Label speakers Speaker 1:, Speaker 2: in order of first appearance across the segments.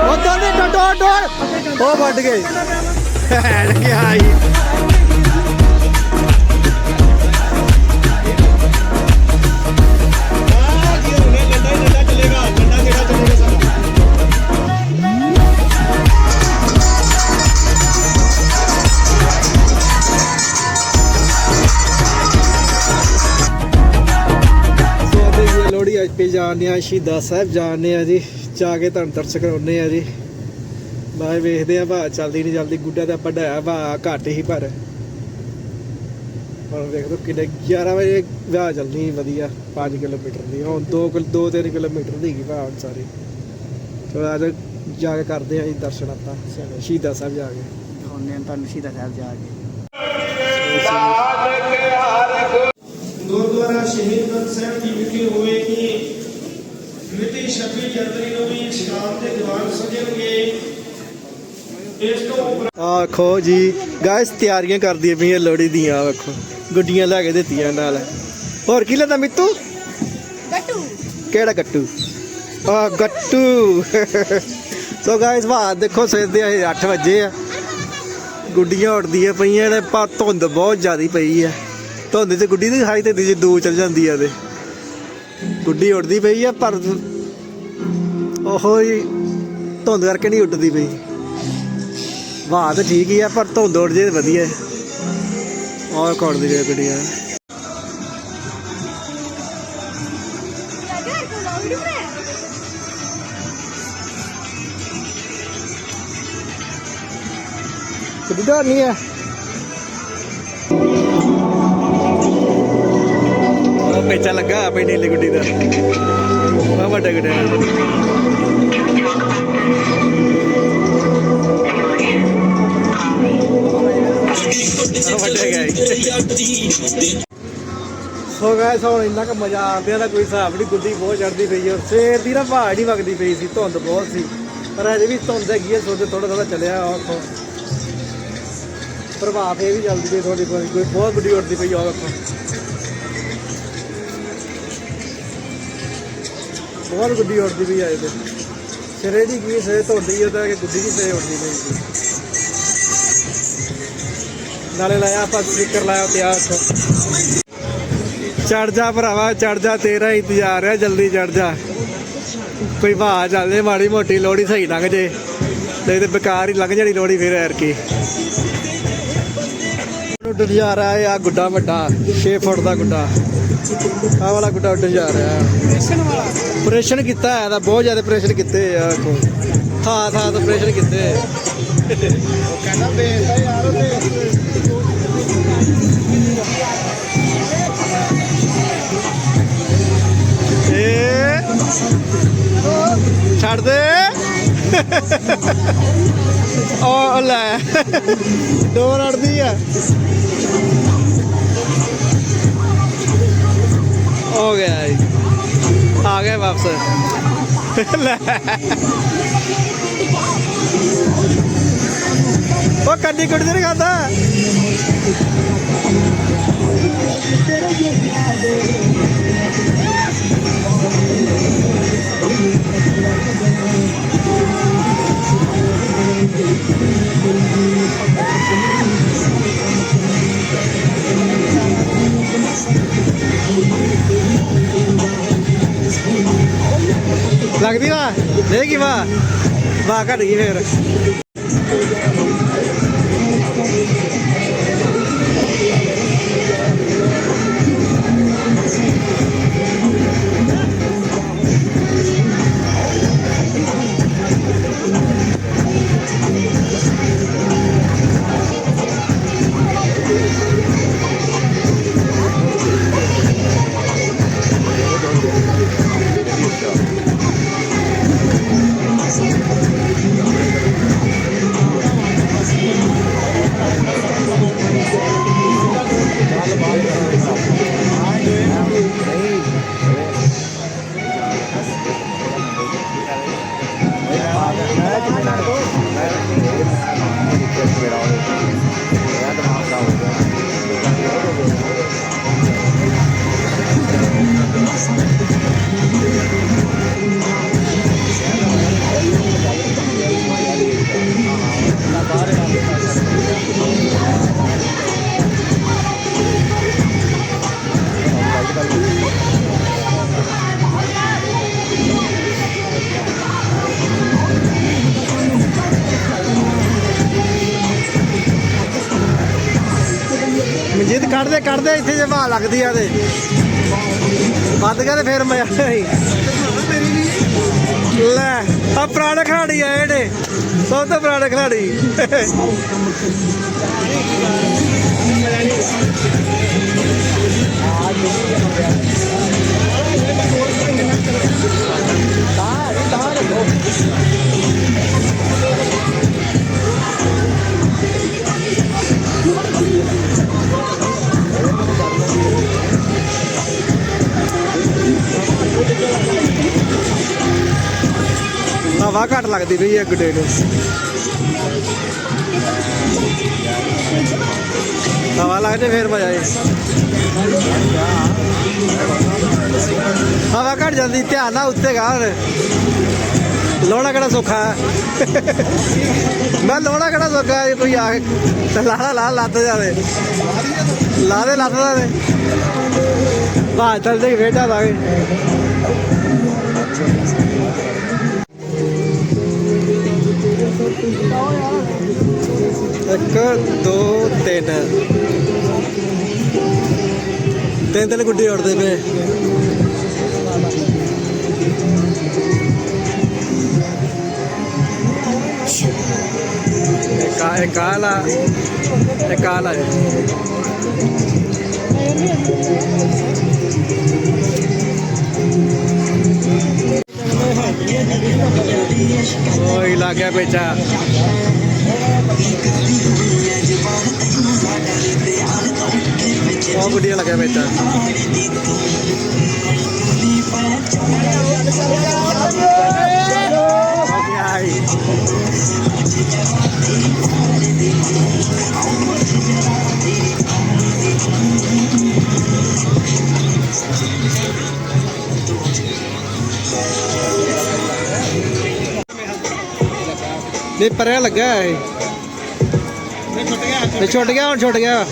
Speaker 1: ਉਹ ਦੋਨੇ ਟੋਟੋ ਟੋੜ ਉਹ ਵੱਢ ਗਏ ਹੈਣ ਗਿਆ ਸ਼ਹੀਦਾਂ ਸਾਹਿਬ ਜਾਣੇ ਆ ਜੀ ਜਾ ਕੇ ਤੁਹਾਨੂੰ ਦਰਸ਼ਨ ਕਰਾਉਣੇ ਆ ਜੀ। ਬਾਏ ਵੇਖਦੇ ਆ ਭਾ ਚੱਲਦੀ ਨਹੀਂ ਚੱਲਦੀ ਗੁੱਡਾ ਤੇ ਆਪਾਂ ਭਾ ਘੱਟ ਹੀ ਪਰ। ਹੁਣ ਵੇਖ ਲਓ ਕਿੰਨੇ 11 ਵਜੇ ਵਿਆਹ ਚੱਲਣੀ ਵਧੀਆ 5 ਕਿਲੋਮੀਟਰ ਦੀ। ਹੁਣ 2 2 3 ਕਿਲੋਮੀਟਰ ਦੀ ਗਈ ਭਾ ਹੁਣ ਸਾਰੀ। ਚਲੋ ਅੱਜ ਜਾ ਕੇ ਕਰਦੇ ਆ ਜੀ ਦਰਸ਼ਨ ਆਪਾਂ ਸ਼ਹੀਦਾਂ ਸਾਹਿਬ ਜਾ ਕੇ।
Speaker 2: ਉਹਨੇ ਤੁਹਾਨੂੰ ਸ਼ਹੀਦਾਂ ਸਾਹਿਬ ਜਾ ਕੇ।
Speaker 3: ਗੁਰਦੁਆਰਾ ਸ਼ਹੀਦ ਸਾਹਿਬ ਜੀ ਵਿਖੇ ਹੋਏਗੀ ਮਿਤੀ 26 ਜਨਵਰੀ ਨੂੰ ਵੀ ਸ਼ਾਮ ਦੇ ਦੀਵਾਨ ਸਜਣਗੇ। ਇਸ ਤੋਂ ਉਪਰੰਤ
Speaker 1: ਆਖੋ ਜੀ ਗਾਇਸ ਤਿਆਰੀਆਂ ਕਰਦੀਆਂ ਪਈਆਂ ਲੋਹੜੀ ਦੀਆਂ ਵੇਖੋ ਗੁੱਡੀਆਂ ਲੈ ਕੇ ਦਿੱਤੀਆਂ ਨਾਲ। ਹੋਰ ਕੀ ਲੈਂਦਾ ਮਿੱਤੂ?
Speaker 4: ਗੱਟੂ।
Speaker 1: ਕਿਹੜਾ ਗੱਟੂ? ਆ ਗੱਟੂ। ਸੋ ਗਾਇਸ ਬਾਤ ਦੇਖੋ ਸਵੇਰ ਦੇ 8 ਵਜੇ ਆ। ਗੁੱਡੀਆਂ ਉੱਡਦੀਆਂ ਪਈਆਂ ਨੇ ਪਰ ਧੁੰਦ ਬਹੁਤ ਜ਼ਿਆਦੀ ਪਈ ਆ। ਧੁੰਦ ਤੇ ਗੁੱਡੀ ਦੀ ਹਾਈ ਤੇ ਦੀ ਦੂਰ ਚਲ ਜਾਂਦੀ ਆ ਤੇ ਗੁੱਡੀ ਉੱਡਦੀ ਪਈ ਆ, ਪਰ ਉਹੋ ਹੀ ਧੁੰਦ ਕਰਕੇ ਨਹੀਂ ਉੱਡਦੀ ਪਈ। ਵਾਹ ਤਾਂ ਠੀਕ ਹੀ ਆ, ਪਰ ਧੁੰਦ ਉੱਡ ਜੇ ਵਧੀਆ। ਹੈ ਔਰ ਕੋੜਦੀ ਜੇ ਗੁੱਡੀਆਂ
Speaker 4: Agar kalau hidup
Speaker 1: ਕਿੱਦਾਂ ਨਹੀਂ ਆ? ਪੇਚਾ ਲੱਗਾ ਆਪੇ ਨੀਲੀ ਗੁੱਡੀ ਦਾ। ਬਾ ਵੱਡਾ ਗੁੱਡਾ ਸੋ ਗਾਇਸ ਹੁਣ ਇੰਨਾ ਕੁ ਮਜ਼ਾ ਆਉਂਦਿਆ ਦਾ ਕੋਈ ਹਿਸਾਬ ਨਹੀਂ, ਗੁੱਡੀ ਬਹੁਤ ਚੜਦੀ ਪਈ ਹੈ। ਸਵੇਰ ਦੀ ਨਾ ਪਹਾੜ ਨਹੀਂ ਵਗਦੀ ਪਈ ਸੀ, ਧੁੰਦ ਬਹੁਤ ਸੀ। ਪਰ ਅਜੇ ਵੀ ਧੁੰਦ ਹੈਗੀ ਹੈ ਸੋਦੇ ਥੋੜਾ ਥੋੜਾ ਚੱਲਿਆ ਆਖੋ ਪ੍ਰਭਾਵ ਇਹ ਵੀ ਚੱਲਦੀ ਪਈ ਥੋੜੀ ਕੋਈ ਬਹੁਤ ਗੁੱਡੀ ਉੱਡਦੀ ਪਈ ਆ ਵੇਖੋ ਬਹੁਤ ਗੁੱਡੀ ਉੱਡਦੀ ਪਈ ਆ ਇਹਦੇ ਸਿਰੇ ਦੀ ਕੀ ਸਿਰੇ ਧੁੰਦੀ ਉਹਦਾ ਕਿ ਗੁੱਡੀ ਦੀ ਸਿਰੇ ਉੱਡਦੀ ਪਈ ਸੀ ਨਾਲੇ ਲਾਇਆ ਆਪਾਂ ਸਪੀਕਰ ਲਾਇਆ ਤੇ ਆ ਚੜ ਜਾ ਭਰਾਵਾ ਚੜ ਜਾ, ਤੇਰਾ ਇੰਤਜ਼ਾਰ ਆ, ਜਲਦੀ ਚੜ ਜਾ। ਕੋਈ ਭਾਅ ਚੱਲਦੇ ਮਾੜੀ ਮੋਟੀ ਲੋੜੀ ਸਹੀ ਲੰਘ ਜੇ। ਨਹੀਂ ਤੇ ਬੇਕਾਰ ਹੀ ਲੰਘ ਜਾਣੀ ਲੋੜੀ ਫਿਰ ਐਰ ਕੀ ਉੱਡ ਜਾ ਰਿਹਾ ਹੈ ਆ ਗੁੱਡਾ ਵੱਡਾ 6 ਫੁੱਟ ਦਾ ਗੁੱਡਾ। ਆ ਵਾਲਾ ਗੁੱਡਾ ਉੱਡ ਜਾ ਰਿਹਾ ਹੈ। ਆਪਰੇਸ਼ਨ ਕੀਤਾ ਹੈ ਦਾ ਬਹੁਤ ਜ਼ਿਆਦਾ ਆਪਰੇਸ਼ਨ ਕੀਤੇ ਆ ਕੋ ਥਾਂ ਥਾਂ ਤੋਂ ਆਪਰੇਸ਼ਨ ਕੀਤੇ।
Speaker 3: ਕਹਿੰਦਾ ਵੇਖਦਾ ਯਾਰ ਉਹਦੇ
Speaker 1: ਏ। ਛੱਡ ਦੇ। ਉਹ ਲੈ। ਡੋਰ ਅੜਦੀ ਆ। ਹੋ ਗਿਆ ਜੀ। ਆ ਗਏ ਵਾਪਸ। ਲੈ। ਉਹ ਕੰਡੀ ਕੁੜੀ ਨਹੀਂ ਖਾਂਦਾ। ਵਾ ਦੇਗੀ ਵਾ ਵਾ ਘਟ Ayan, ਕੱਢਦੇ ਇੱਥੇ ਜੇ ਬਾਹ ਲੱਗਦੀ ਆ ਤੇ। ਵੱਧ ਗਿਆ ਤੇ ਫੇਰ ਮਜ਼ਾ ਲੈ ਆ ਪੁਰਾਣੇ ਖਿਡਾਰੀ ਆ ਜਿਹੜੇ ਸਭ ਤੋਂ ਪੁਰਾਣੇ ਖਿਡਾਰੀ। ਹਵਾ ਘੱਟ ਲੱਗਦੀ ਪਈ ਹੈ ਗੁੱਡੇ ਨੂੰ। ਹਵਾ ਲੱਗਦੇ ਫੇਰ ਮਜ਼ਾ ਏ ਹਵਾ ਘੱਟ ਜਾਂਦੀ, ਧਿਆਨ ਨਾਲ ਉੱਤੇ ਗਾ ਹੁਣ। ਲੋਣਾ ਕਿਹੜਾ ਸੌਖਾ ਹੈ? ਮੈਂ ਲੋਣਾ ਕਿਹੜਾ ਸੌਖਾ ਹੈ ਕੋਈ ਆ ਕੇ ਤੇ ਲਾ ਲਾ ਲੱਤ ਜਾਵੇ। ਲਾ ਦੇ ਲੱਤ ਦਾ ਦੇ ਬਾਹਰ ਚੱਲਦੇ ਵੇਟਾ ਲਾਗੇ ਇੱਕ ਦੋ ਤਿੰਨ। ਤਿੰਨ ਤਿੰਨ ਗੁੱਡੇ ਉੜਦੇ ਪਏ। ਇੱਕ ਆ ਇੱਕ ਆ ਲਾ ਇੱਕ ਆ। ਬਹੁਤ ਵਧੀਆ ਲੱਗਿਆ ਬੇਚਾ ਆਈ ਨਹੀਂ ਪਰਿਆ ਲੱਗਾ ਹੈ। ਇਹ ਛੁੱਟ ਗਿਆ ਹੁਣ ਛੁੱਟ ਗਿਆ।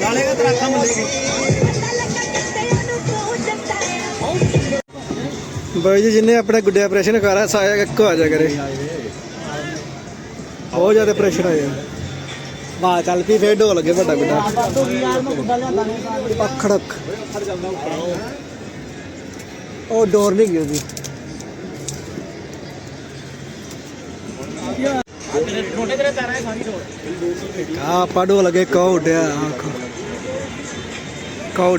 Speaker 2: ਨਾਲੇ ਦਾ ਤਰਾਖਾ ਮਿਲੇਗੀ
Speaker 1: ਬਾਈ ਜੀ ਜਿੰਨੇ ਆਪਣੇ ਗੁੱਡੇ ਆਪਰੇਸ਼ਨ ਕਰਾ ਸਾਇਆ ਇੱਕੋ ਆ ਜਾ ਕਰੇ। ਬਹੁਤ ਜ਼ਿਆਦਾ ਆਪਰੇਸ਼ਨ ਹੋਇਆ ਵਾਹ ਚੱਲ ਪਈ ਫੇਰ ਢੋ ਲੱਗੇ ਵੱਡਾ ਗੁੱਡਾ
Speaker 2: ਯਾਰ ਮੈਂ ਗੁੱਡਾ ਲਿਆਂਦਾ ਨਹੀਂ
Speaker 1: ਉਹ ਡੋਰ ਨਹੀਂ ਗਈ ਉਹਦੀ।
Speaker 2: ਛੋਟੇ ਤੇਰੇ ਪੈਰਾਂ 'ਚ ਸਾਰੀ ਛੋੜ
Speaker 1: ਆ ਪਾਡੋ ਲਗੇ ਕੋ ਉੱਡਿਆ ਆਖੋ ਕੋ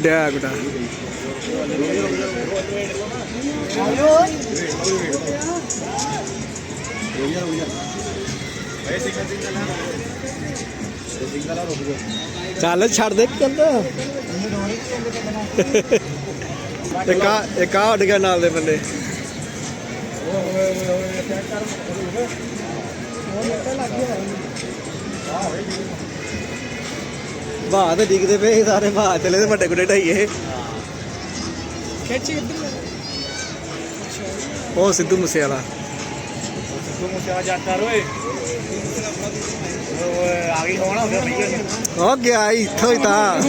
Speaker 1: ਚੱਲ ਛੱਡ ਦੇ ਚੱਲ ਇੱਕ ਆ ਇੱਕ ਆ ਉੱਡ ਗਿਆ ਨਾਲ ਦੇ ਬੰਦੇ। ਬਾਹ ਤੇ ਡਿੱਗਦੇ ਪਏ ਸਾਰੇ। ਬਾਹ ਚਲੇ ਤੇ ਵੱਡੇ ਗੁੱਡੇ ਢਾਈਏ।
Speaker 2: ਖਿੱਚ ਇੱਧਰ।
Speaker 1: ਉਹ ਸਿੱਧੂ ਮੂਸੇ ਵਾਲਾ
Speaker 2: ਤੂੰ ਮੁਸਿਆ ਜਾਤਾ ਰੋਏ ਓਏ। ਆ ਗਈ ਹੋਣਾ ਹੋ ਗਿਆ
Speaker 1: ਇੱਥੋਂ ਹੀ ਤਾਂ।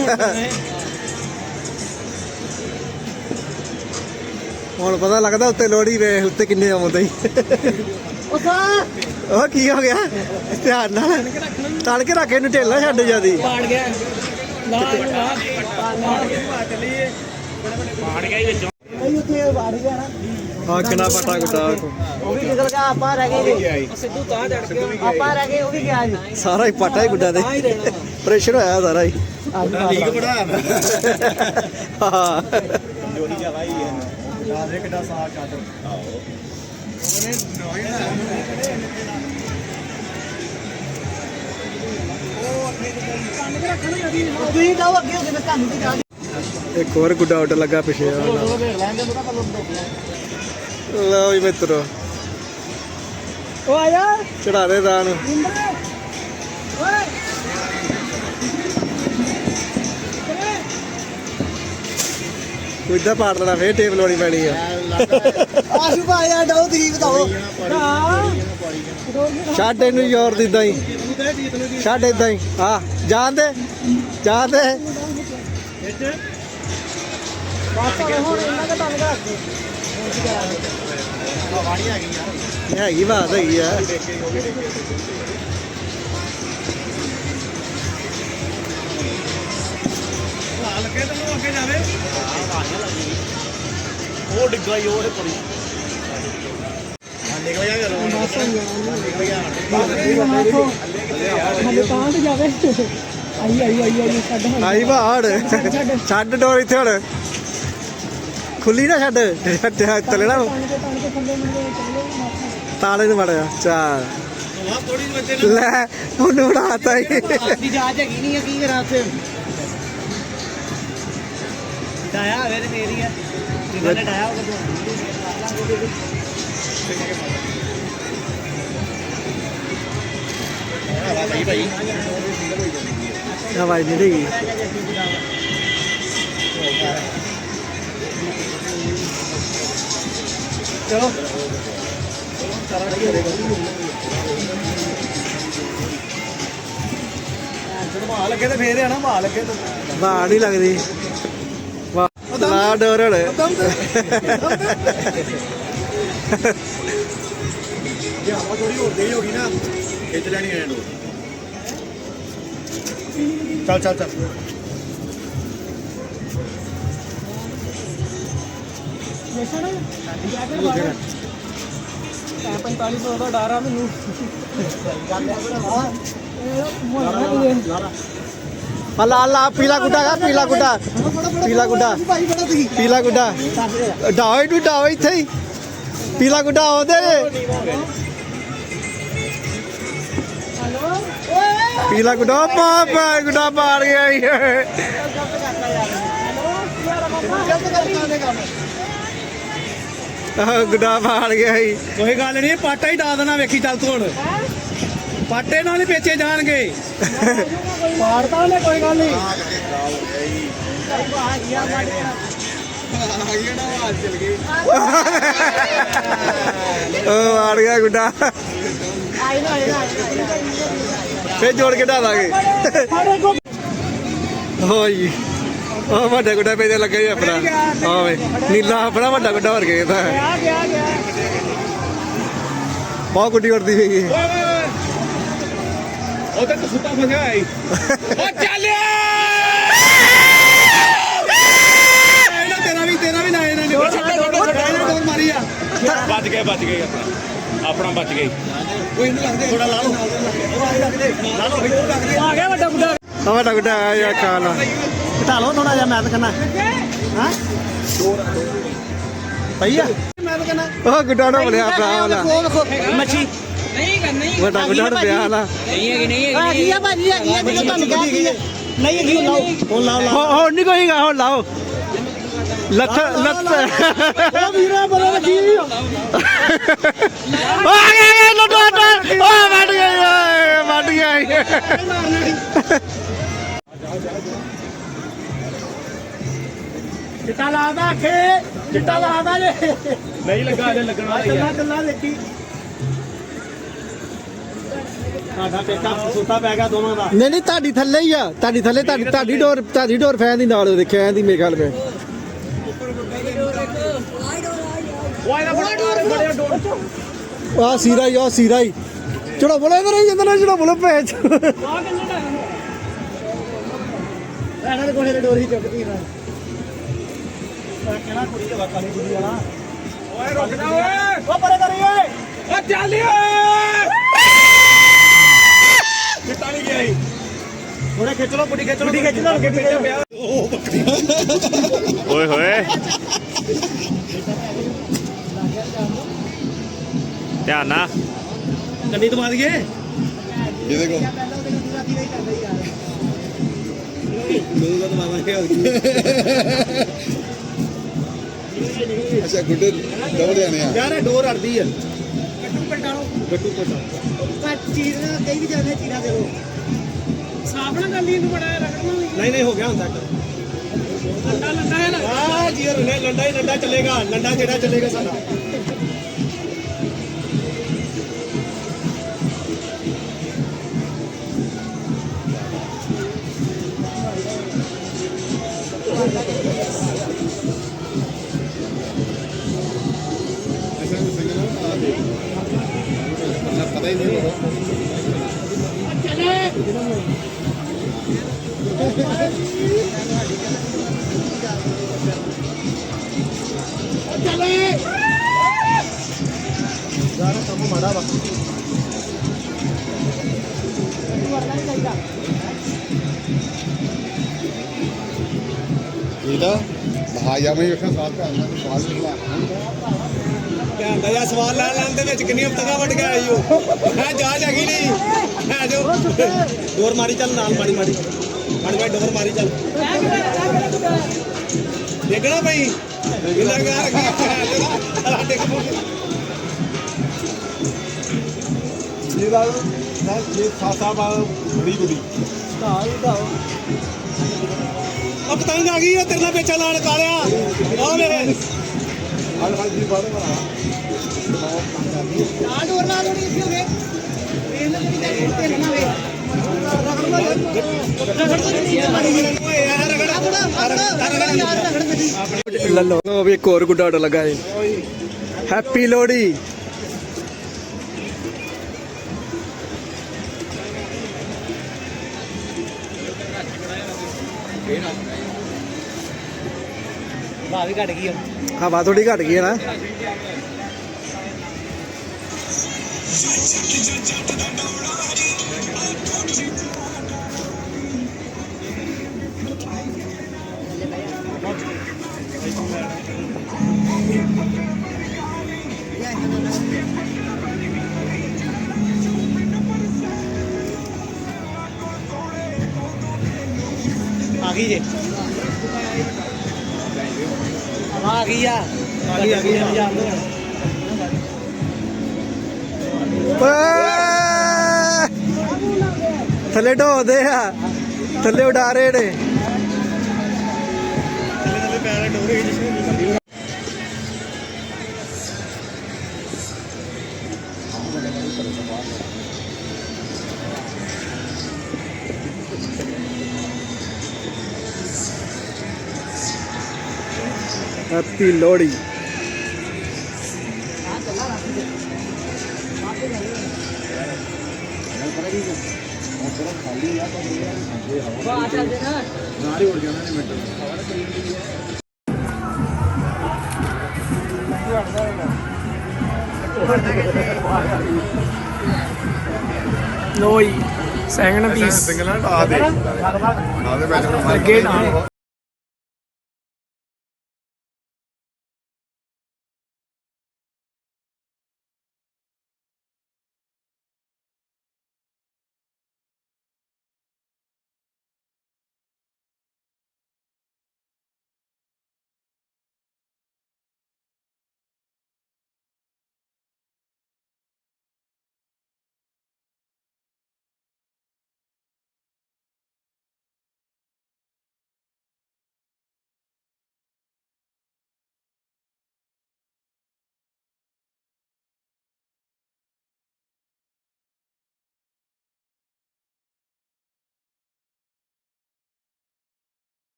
Speaker 1: ਹੁਣ ਪਤਾ ਲੱਗਦਾ ਉੱਤੇ ਲੋੜੀ ਵੇ ਉੱਤੇ ਕਿੰਨੇ ਆਉਂਦੇ ਹੀ
Speaker 2: ਉਹ
Speaker 1: ਕੀ ਹੋ ਗਿਆ? ਧਿਆਨ ਨਾਲ। ਤੜ ਕੇ ਰੱਖ ਇਹਨੂੰ ਢੇਲਾ ਛੱਡ ਜਾਂਦੀ
Speaker 2: ਪਾੜ ਗਿਆ। ਲਾ ਇਹਨੂੰ ਲਾ ਲਾ ਚੱਲੀਏ ਪਾੜ ਗਿਆ ਹੀ ਵਿੱਚੋਂ। ਉੱਥੇ ਪਾੜ ਗਿਆ ਨਾ।
Speaker 1: ਆ ਕਿੰਨਾ ਪਟਾ ਗੁੱਟਾ।
Speaker 2: ਉਹ ਵੀ ਨਿਕਲ ਗਿਆ ਆਪਾਂ ਰਹਿ ਗਏ ਸਿੱਧੂ ਤਾਂ ਚੜ ਗਿਆ। ਆਪਾਂ ਰਹਿ ਗਏ ਉਹ ਵੀ ਗਿਆ ਜੀ।
Speaker 1: ਸਾਰਾ ਹੀ ਪਟਾ ਹੀ ਗੁੱਡਾ ਦੇ।
Speaker 2: ਹੀ
Speaker 1: ਪ੍ਰੈਸ਼ਰ ਹੋਇਆ ਸਾਰਾ ਹੀ।
Speaker 2: ਲੀਕ ਬੜਾ
Speaker 1: ਹਾਂ।
Speaker 2: ਜੋੜੀ ਜਗਾ ਹੀ ਹੈ ਹੈ ਕਿੱਡਾ ਸਾਹ ਚੱਲ ਹੋ ਜਾ
Speaker 1: ਇੱਕ ਹੋਰ ਗੁੱਡਾ ਉੱਡ ਲੱਗਾ ਪਿਛੇ।
Speaker 2: ਕੱਲ
Speaker 1: ਲਓ ਜੀ ਮਿੱਤਰੋ।
Speaker 2: ਉਹ ਆਇਆ
Speaker 1: ਚੜਾ ਦੇ ਦਾਨ। ਇਦਾਂ ਪਾੜ ਲੈਣਾ ਫੇਰ ਟੇਪ ਲਾਉਣੀ ਪੈਣੀ ਆ।
Speaker 2: ਆਸ਼ੂ ਭਾਈ ਆ ਡਾਉ ਤੁਸੀਂ ਬਤਾਓ ਹਾਂ
Speaker 1: ਛੱਡ ਇਹਨੂੰ ਯੋਰ ਦਿੰਦਾ ਹੀ। ਛੱਡ ਇਦਾਂ ਹੀ। ਆ ਜਾਣ ਦੇ। ਜਾਣ ਦੇ।
Speaker 2: ਬਸ ਹੁਣ ਇਹਨਾਂ ਦਾ ਬੰਦ ਕਰ ਯਾਰ
Speaker 1: ਹੈਗੀ ਬਾਤ ਹੈਗੀ ਆ।
Speaker 2: ਲੱਗੇ ਤੈਨੂੰ ਅੱਗੇ ਜਾਵੇ। ਉਹ ਡਿੱਗਾ ਹੀ ਉਹ ਪਰੀ ਨਿਕਲ ਜਾ ਘਰੋਂ ਨਿਕਲ ਜਾ
Speaker 5: ਹਲੇ ਤਾਂ ਤੇ ਜਾਵੇ। ਆਈ ਆਈ ਆਈ ਆਈ ਛੱਡ।
Speaker 1: ਛੱਡ ਡੋਰ ਇੱਥੇ ਹੁਣ। ਖੁੱਲੀ ਨਾ ਛੱਡ ਤਲੇ ਨਾ। ਤਾਲੇ ਨੂੰ ਵੜਿਆ ਚਾਰ। ਲੈ, ਉਹਨੂੰ ਉਡਾਤਾ ਹੀ।
Speaker 2: ਦੀ ਜਾਂਚ ਹੈਗੀ ਨਹੀਂ ਕੀ ਕਰਾਂ ਉੱਥੇ ਡਾਇਆ ਹੋਵੇ ਤੇ ਮੇਰੀ ਆ ਜਿੱਦਾਂ ਡਾਇਆ ਹੋਵੇ ਹਵਾ ਭਾਈ ਭਾਈ
Speaker 1: ਆਵਾਜ਼ ਨਹੀਂ ਦੇਗੀ।
Speaker 2: ਚਲੋ ਮਾਲ ਲੱਗੇ ਤੇ ਫੇਰ ਆ ਨਾ ਮਾਲ ਲੱਗੇ ਤੇ
Speaker 1: ਬਾੜ ਨਹੀਂ ਲੱਗਦੀ ਵਾਹ ਲਾ ਡੋਰ ਹੁਣ
Speaker 2: ਜੇ ਹਵਾ ਥੋੜੀ ਹੋਰ ਦੇਈ ਹੋਗੀ ਨਾ ਖਿੱਚ ਲੈਣੀ ਐ ਨੂੰ ਚੱਲ ਚੱਲ ਚੱਲ।
Speaker 5: ਜਸ਼ਨ ਜਾ। ਕੇ ਬਾਹਰ ਤਾਂ 4500 ਦਾ ਡਰ ਆ ਮੈਨੂੰ ਇਹ ਇਹ
Speaker 1: ਲਾ ਲਾ ਪੀਲਾ ਗੁੱਡਾ ਕਰ ਪੀਲਾ ਗੁੱਡਾ। ਪੀਲਾ ਗੁੱਡਾ। ਪੀਲਾ ਗੁੱਡਾ। ਡਾਓ ਇਹਨੂੰ ਡਾਓ ਇੱਥੇ ਹੀ। ਪੀਲਾ ਗੁੱਡਾ ਆਉਂਦੇ ਪੀਲਾ ਗੁੱਡਾ ਪਾ ਪਾ ਗੁੱਡਾ ਮਾਰ ਗਿਆ ਈ
Speaker 5: ਹਲੋ? ਯਾਰ ਮੱਮਾ ਗਲਤ ਕਰਦਾ ਨੇ ਕੰਮ।
Speaker 1: ਆਹ ਗੁੱਡਾ ਗਿਆ ਈ
Speaker 2: ਕੋਈ ਗੱਲ ਨਹੀਂ ਪਾਟਾ ਹੀ ਡਾ ਦੇਣਾ ਵੇਖੀ ਚੱਲ ਤੂੰ ਹੁਣ। ਪਾਟੇ ਨਾਲ ਹੀ ਵੇਚੇ ਜਾਣਗੇ।
Speaker 5: ਪਾੜਦਾ ਨੇ ਕੋਈ ਗੱਲ ਨਹੀਂ।
Speaker 1: ਉਹ ਮਾਰ ਗਿਆ ਗੁੱਡਾ। ਫੇਰ ਜੋੜ ਕੇ ਢਾ ਦਾਂਗੇ।
Speaker 5: ਕੋ
Speaker 1: ਹੋਈ ਉਹ ਵੱਡਾ ਗੁੱਡਾ ਪੇਜੇ ਲੱਗਾ ਹੀ ਆਪਣਾ। ਆਵੇ ਨੀਲਾ ਆਪਣਾ ਵੱਡਾ ਗੁੱਡਾ ਹੋਰ ਗਿਆ ਤਾਂ।
Speaker 5: ਆ ਗਿਆ ਗਿਆ।
Speaker 1: ਬਹੁਤ ਗੁੱਡੀ ਉੜਦੀ ਪਈ ਹੈ
Speaker 2: ਉਹ ਤੇ ਸੁੱਤਾ ਫਸਿਆ ਈ ਉਹ ਚੱਲਿਆ ਇਹਨਾਂ ਤੇਰਾ ਵੀ ਤੇਰਾ ਵੀ ਨਾ ਇਹਨਾਂ ਨੇ। ਡੋਰ ਮਾਰੀ ਆ।
Speaker 6: ਬਚ ਗਏ ਬਚ ਗਏ ਆਪਣਾ। ਆਪਣਾ ਬਚ ਗਏ।
Speaker 2: ਉਹ ਇਹਨੂੰ ਲੱਗਦੇ। ਥੋੜਾ ਲਾ ਲਓ। ਲਾ ਲਓ ਇਹਨੂੰ ਲੱਗਦੇ
Speaker 5: ਆ ਗਿਆ ਵੱਡਾ ਬੁੱਢਾ
Speaker 1: ਆ ਵੱਡਾ ਗੁੱਡਾ ਆਇਆ ਕਾਲਾ
Speaker 2: ਘਟਾ ਲਓ ਥੋੜਾ ਜਿਹਾ ਮੈਂ ਤਾਂ ਕਹਿੰਦਾ। ਹਾਂ?
Speaker 1: ਪਈਆ
Speaker 2: ਮੈਂ ਤਾਂ ਕਹਿੰਦਾ
Speaker 1: ਉਹ ਗੁੱਡਾ ਨਾ ਬਲਿਆ ਭਰਾ ਵਾਲਾ
Speaker 2: ਮੱਛੀ।
Speaker 1: ਵੱਡਾ ਗੁੱਡਾ ਨਾ ਪਿਆ ਵਾਲਾ।
Speaker 5: ਆ ਗਿਆ ਭਾਜੀ ਆ ਗਿਆ ਜਿਹੜਾ ਤੁਹਾਨੂੰ ਕਹਿ ਦਿੱਤੀ
Speaker 2: ਨਹੀਂ ਹੈਗੀ ਲਾਓ। ਹੁਣ ਲਾਓ ਲਾਓ।
Speaker 1: ਹੋ ਹੁਣ ਨਹੀਂ ਕੋਈਗਾ ਹੁਣ ਲਾਓ। ਲੱਥ ਲੱਥ।
Speaker 5: ਉਹ ਵੀਰਾ ਬੜਾ ਲੱਗੀ
Speaker 1: ਆ। ਗਿਆ ਗਿਆ ਲੱਡੂ ਅੱਡਾ ਆ ਵੱਡ ਗਿਆ ਓਏ ਵੱਡ ਗਿਆ।
Speaker 5: ਚਿੱਟਾ ਲਾਦਾ ਖੇ ਚਿੱਟਾ ਲਾਦਾ ਜੇ।
Speaker 6: ਨਹੀਂ ਲੱਗਾ ਅਜੇ ਲੱਗਣ ਵਾਲਾ ਹੀ
Speaker 5: ਚੱਲਾ
Speaker 6: ਆ।
Speaker 5: ਚੱਲਾ ਦੇਖੀ।
Speaker 2: ਸਾਡਾ ਪੇਕਾ ਸੁੱਤਾ ਪੈ ਗਿਆ ਦੋਵਾਂ ਦਾ।
Speaker 1: ਨਹੀਂ ਨਹੀਂ ਤੁਹਾਡੀ ਥੱਲੇ ਹੀ ਆ। ਤੁਹਾਡੀ ਥੱਲੇ ਤੁਹਾਡੀ ਤੁਹਾਡੀ ਡੋਰ ਤੁਹਾਡੀ ਡੋਰ ਫੈਨ ਦੀ ਨਾਲ ਦੇਖਿਆ ਐਂ ਦੀ ਮੇਰੇ ਖਿਆਲ ਵਿੱਚ ਆ ਸੀਰਾ ਹੀ ਆ ਸੀਰਾ ਹੀ। ਚਲੋ ਬੋਲੇ ਇਧਰ ਹੀ ਇਧਰ ਚਲੋ ਬੋਲੇ ਭੈਚ
Speaker 2: ਇਹਨਾਂ ਦੇ ਕੋਲੇ ਡੋਰੀ ਚੁੱਕਦੀ ਨਾ। ਕਿਹੜਾ ਕੁੜੀ ਦਾ ਕਾਲੀ ਕੁੜੀ ਵਾਲਾ। ਓਏ ਰੁਕ ਜਾ ਓਏ। ਓ ਪਰੇ ਕਰੀ ਓਏ। ਓ ਚੱਲ ਓਏ। ਕਿੱਟਾ ਨਹੀਂ ਗਿਆ ਥੋੜਾ ਖਿੱਚ ਲਓ ਪੁੱਟੀ ਖਿੱਚ ਲਓ ਪੁੱਟੀ ਖਿੱਚ ਲਓ ਅੱਗੇ ਪਿੱਛੇ ਪਿਆ।
Speaker 6: ਓਏ ਹੋਏ। ਧਿਆਨ ਨਾਲ।
Speaker 2: ਕੰਨੀ ਦਬਾ ਦਈਏ
Speaker 7: ਅੱਛਾ ਗੁੱਡੇ ਡਬਲ ਜਾਣੇ ਆ।
Speaker 2: ਯਾਰ ਇਹ ਡੋਰ ਅੜਦੀ ਆ।
Speaker 5: ਚੀਜ਼ ਨਾ ਕਈ ਵੀ ਜਾਂਦੇ ਚੀਰਾ ਦੇ ਲੋ ਸਾਫ਼ ਨਾ ਕਰ ਲਈ ਇਹਨੂੰ ਬੜਾ ਰਗੜਨਾ
Speaker 2: ਨਹੀਂ ਨਹੀਂ ਹੋ ਗਿਆ ਹੁਣ ਤੱਕ।
Speaker 5: ਲੰਡਾ ਲੰਡਾ ਹੈ ਨਾ?
Speaker 2: ਆ ਜੀ ਲੰਡਾ ਹੀ ਲੰਡਾ ਚੱਲੇਗਾ। ਲੰਡਾ ਜਿਹੜਾ ਚੱਲੇਗਾ ਸਾਡਾ।
Speaker 5: ਪਤਾ ਹੀ ਨਹੀਂ ਹੋਣਾ ਇਹਦਾ ਬਹਾਇਆ ਮੈਂ ਵੇਖਾਂ ਸਾਥ ਕਰਨਾ ਸਵਾਲ ਨਿਕਲਾ
Speaker 2: ਧਿਆਨ ਦਾ ਸਵਾਲ ਲੈਣ ਲੈਣ ਦੇ ਵਿੱਚ ਕਿੰਨੀਆਂ ਪਤੰਗਾਂ ਵੱਢ ਕੇ ਆਈ ਹੋ ਹੈ ਜਾ ਜਾਗੀ ਨਹੀਂ। ਹੈ ਜੋ ਡੋਰ ਮਾਰੀ ਚੱਲ ਨਾਲ ਮਾੜੀ ਮਾੜੀ ਮਾੜੀ ਮਾੜੀ ਡੋਰ ਮਾਰੀ ਚੱਲ। ਦੇਖਣਾ ਕਾਰ ਸਾਡੇ ਕੋਲ
Speaker 5: ਇਹਦਾ ਮੈਂ ਜੇ ਸਾਸਾ ਬਾ ਬੜੀ ਗੁੱਡੀ
Speaker 2: ਉਹ ਪਤੰਗ ਆ ਗਈ ਉਹ ਤੇਰੇ ਨਾਲ ਵੇਚਾ ਲਾਣ ਕਾਲਿਆ। ਆ ਮੇਰੇ।
Speaker 5: ਹਲ ਹਲ ਜੀ ਬਾਰੇ ਬਣਾ
Speaker 4: ਲੈ
Speaker 1: ਲਓ ਉਹ ਵੀ ਇੱਕ ਹੋਰ ਗੁੱਡਾ ਉੱਡ ਲੱਗਾ ਜੀ ਹੈਪੀ ਲੋਹੜੀ
Speaker 2: ਬਾਹ
Speaker 1: ਹਵਾ ਥੋੜੀ ਘਟ ਗਈ ਹੈ ਨਾ
Speaker 2: ਆ ਗਈ ਜੇ ਆ ਗਈ ਆ ਆ ਗਈ ਆ
Speaker 1: ਓਏ! ਥੱਲੇ ਢੋਦੇ ਆ। ਥੱਲੇ ਉਡਾ ਰਹੇ ਨੇ।
Speaker 2: ਥੱਲੇ ਥੱਲੇ ਪੈਰ ਡੋਰੇ ਜਿਸ ਨੂੰ
Speaker 1: ਹੈਪੀ ਲੋਹੜੀ
Speaker 5: ਨਾਲ ਹੀ ਉੜ ਜਾਣਾ ਨੇ ਮਿੰਟ।
Speaker 4: ਲੋਈ ਸੈਕਿੰਡ ਪੀਸ।
Speaker 5: ਸਿੰਗਲ ਆ ਦੇ। ਆ ਦੇ ਵਿੱਚ
Speaker 4: ਅੱਗੇ ਨਾ